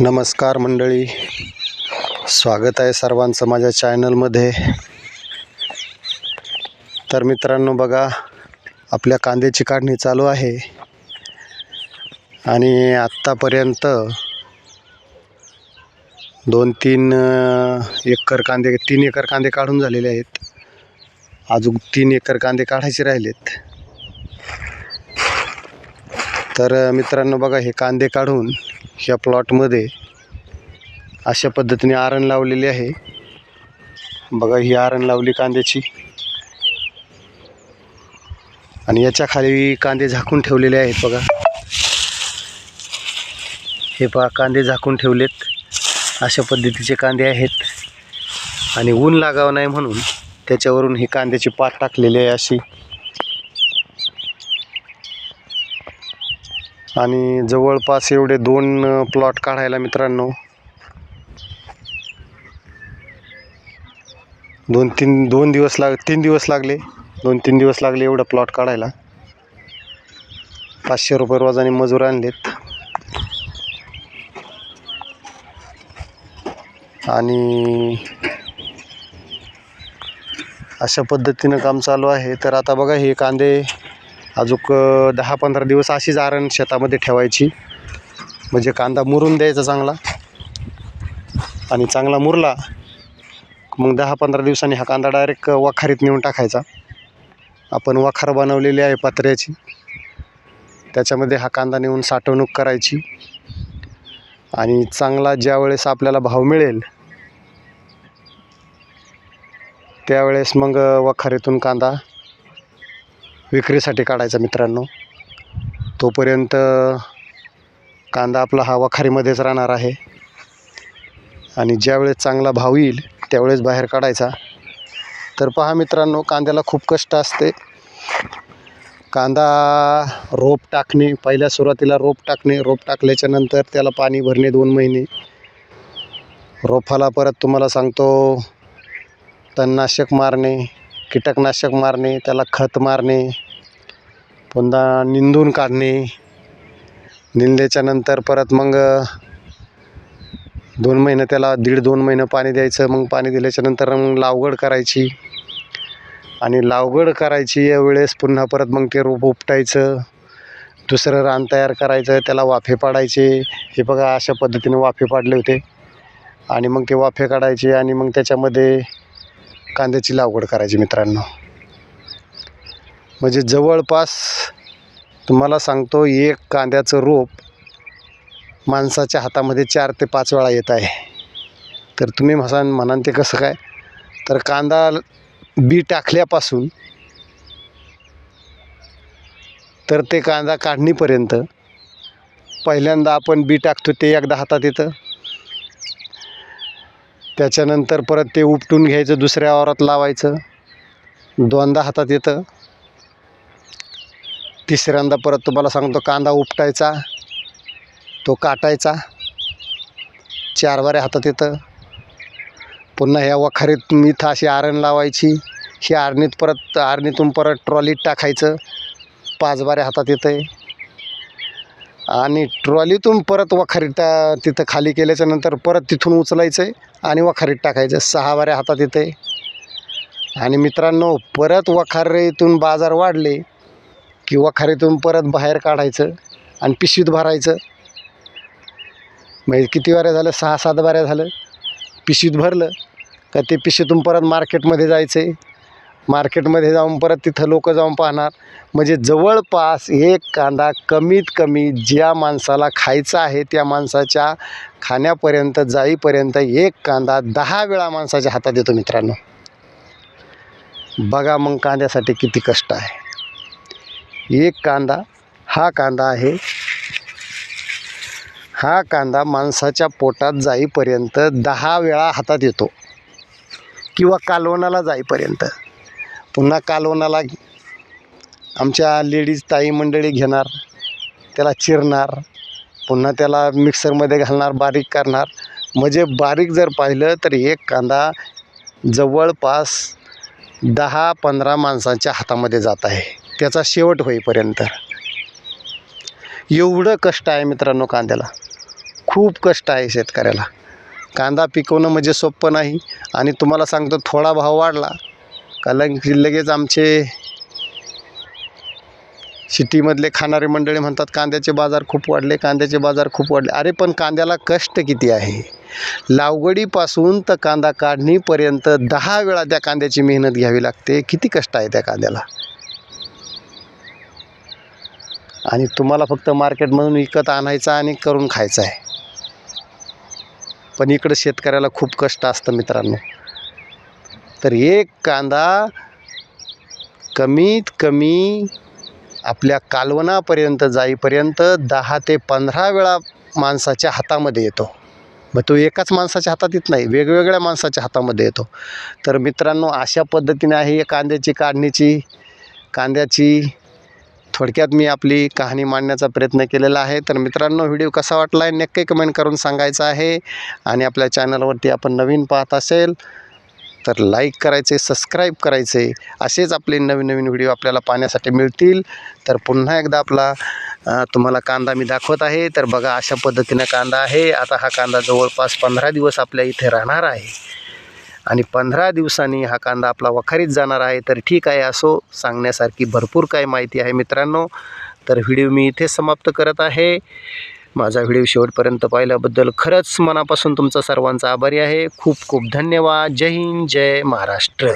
नमस्कार मंडळी. स्वागत आहे सर्वांचं माझ्या चॅनलमध्ये. तर मित्रांनो बघा आपल्या कांद्याची काढणी चालू आहे. आणि आत्तापर्यंत दोन तीन एकर कांदे तीन एकर कांदे काढून झालेले आहेत. अजून तीन एकर कांदे काढायचे राहिलेत. तर मित्रांनो बघा हे कांदे काढून ह्या प्लॉटमध्ये अशा पद्धतीने आरण लावलेली आहे. बघा ही आरण लावली कांद्याची. आणि याच्या खाली कांदे झाकून ठेवलेले आहेत बघा. हे पहा कांदे झाकून ठेवलेत. अशा पद्धतीचे कांदे आहेत. आणि ऊन लागावं नाही म्हणून त्याच्यावरून ही कांद्याची पात टाकलेली आहे अशी. आणि जवळपास एवढे दोन प्लॉट काढायला मित्रांनो. दोन तीन दोन दिवस लाग तीन दिवस लागले. दोन तीन दिवस लागले एवढं प्लॉट काढायला. पाचशे रुपये रोजाने मजूर आणलेत. आणि अशा पद्धतीनं काम चालू आहे. तर आता बघा हे कांदे अजूक दहा पंधरा दिवस अशीच आरण शेतामध्ये ठेवायची. म्हणजे कांदा मुरून द्यायचा चांगला. आणि चांगला मुरला मग दहा पंधरा दिवसांनी हा कांदा डायरेक्ट वखारीत नेऊन टाकायचा. आपण वखार बनवलेली आहे पात्र्याची. त्याच्यामध्ये हा कांदा नेऊन साठवणूक करायची. आणि चांगला ज्यावेळेस आपल्याला भाव मिळेल त्यावेळेस मग वखारीतून कांदा विक्रीसाठी काढायचा मित्रांनो. तोपर्यंत कांदा आपला हा वखारीमध्येच राहणार आहे. आणि ज्यावेळेस चांगला भाव येईल त्यावेळेस बाहेर काढायचा. तर पहा मित्रांनो कांद्याला खूप कष्ट असते. कांदा रोप टाकणे पहिल्या सुरुवातीला रोप टाकणे रोप टाकल्याच्या नंतर त्याला पाणी भरणे दोन महिने. रोपाला परत तुम्हाला सांगतो तणनाशक मारणे कीटकनाशक मारणे त्याला खत मारणे पुन्हा निंदून काढणे. निंदल्याच्या नंतर परत मग दोन महिने त्याला दीड दोन महिने पाणी द्यायचं मग पाणी दिल्याच्यानंतर मग लावगड करायची. आणि लावगड करायची यावेळेस पुन्हा परत मग ते रोप उपटायचं. दुसरं रान तयार करायचं त्याला वाफे पाडायचे. हे बघा अशा पद्धतीने वाफे पाडले होते. आणि मग ते वाफे काढायचे आणि मग त्याच्यामध्ये कांद्याची लागवड करायची मित्रांनो. म्हणजे जवळपास तुम्हाला सांगतो एक कांद्याचं रोप माणसाच्या हातामध्ये चार ते पाच वेळा येत आहे. तर तुम्ही म्हसान म्हणाल ते कसं काय? तर कांदा बी टाकल्यापासून तर ते कांदा काढणीपर्यंत पहिल्यांदा आपण बी टाकतो ते एकदा हातात येतं. त्याच्यानंतर परत ते उपटून घ्यायचं दुसऱ्या वावरात लावायचं. दोनदा हातात येतं. तिसऱ्यांदा परत तुम्हाला सांगतो कांदा उपटायचा तो काटायचा. चार बारे हातात येतं. पुन्हा ह्या वखारीत इथं अशी आरण लावायची. ही आरणीत परत आरणीतून परत ट्रॉलीत टाकायचं. पाच बारे हातात येतं आहे आणि ट्रॉलीतून परत वखारीत टा- तिथं खाली केल्याच्यानंतर परत तिथून उचलायचं आहे आणि वखारीत टाकायचं सहा वाऱ्या हातात येतं आहे आणि मित्रांनो परत वखारीतून बाजार वाढले की वखारीतून परत बाहेर काढायचं आणि पिशवीत भरायचं. म्हणजे किती वाऱ्या झालं? सहा सात वाऱ्या झालं. पिशवीत भरलं का ते पिशवीतून परत मार्केटमध्ये जायचं आहे मार्केटमध्ये जाऊन परत तिथं लोक जाऊन पाहणार. म्हणजे जवळपास एक कांदा कमीत कमी ज्या माणसाला खायचा आहे त्या माणसाच्या खाण्यापर्यंत जाईपर्यंत एक कांदा दहा वेळा माणसाच्या हातात येतो मित्रांनो. बघा मग कांद्यासाठी किती कष्ट आहे. एक कांदा हा कांदा आहे. हा कांदा माणसाच्या पोटात जाईपर्यंत दहा वेळा हातात येतो. किंवा कालवणाला जाईपर्यंत. पुन्हा कालवणाला आमच्या लेडीज ताई मंडळी घेणार त्याला चिरणार पुन्हा त्याला मिक्सरमध्ये घालणार बारीक करणार. म्हणजे बारीक जर पाहिलं तर एक कांदा जवळपास दहा पंधरा माणसांच्या हातामध्ये जात आहे. त्याचा शेवट होईपर्यंत. एवढं कष्ट आहे मित्रांनो कांद्याला. खूप कष्ट आहे शेतकऱ्याला. कांदा पिकवणं म्हणजे सोपं नाही. आणि तुम्हाला सांगतो थोडा भाव वाढला कारण लगेच आमचे सिटीमधले खाणारे मंडळी म्हणतात कांद्याचे बाजार खूप वाढले कांद्याचे बाजार खूप वाढले. अरे पण कांद्याला कष्ट किती आहे? लावगडीपासून तर कांदा काढणीपर्यंत दहा वेळा त्या कांद्याची मेहनत घ्यावी लागते. किती कष्ट आहे त्या कांद्याला? आणि तुम्हाला फक्त मार्केटमधून विकत आणायचं आणि करून खायचं आहे. पण इकडं शेतकऱ्याला खूप कष्ट असतं मित्रांनो. तर एक कांदा कमीत कमी आपल्या कालवनापर्यंत जाईपर्यंत दहा ते पंधरा वेळा माणसाच्या हातामध्ये येतो. मग तो एकाच माणसाच्या हातात येत नाही वेगवेगळ्या माणसाच्या हातामध्ये येतो. तर मित्रांनो अशा पद्धतीने आहे कांद्याची काढणीची. कांद्याची थोडक्यात मी आपली कहाणी मांडण्याचा प्रयत्न केलेला आहे. तर मित्रांनो व्हिडिओ कसा वाटला आहे नक्की कमेंट करून सांगायचं आहे. आणि आपल्या चॅनलवरती आपण नवीन पाहत असेल तर लाईक करायचे सबस्क्राईब करायचे. असेच आपले नवीन नवीन व्हिडिओ आपल्याला पाहण्यासाठी मिळतील. तर पुन्हा एकदा आपला तुम्हाला कांदा मी दाखवत आहे. तर बघा अशा पद्धतीनं कांदा आहे. आता हा कांदा जवळपास पंधरा दिवस आपल्या इथे राहणार आहे. आणि पंधरा दिवसांनी हा कांदा आपला वखारीत जाणार आहे. तर ठीक आहे असो सांगण्यासारखी भरपूर काही माहिती आहे मित्रांनो. तर व्हिडिओ मी इथे समाप्त करत आहे. माझा व्हिडिओ शेवटपर्यंत पाहिल्याबद्दल खरंच मनापासून तुमचा सर्वांचा आभारी आहे. खूप खूप धन्यवाद. जय हिंद जय महाराष्ट्र.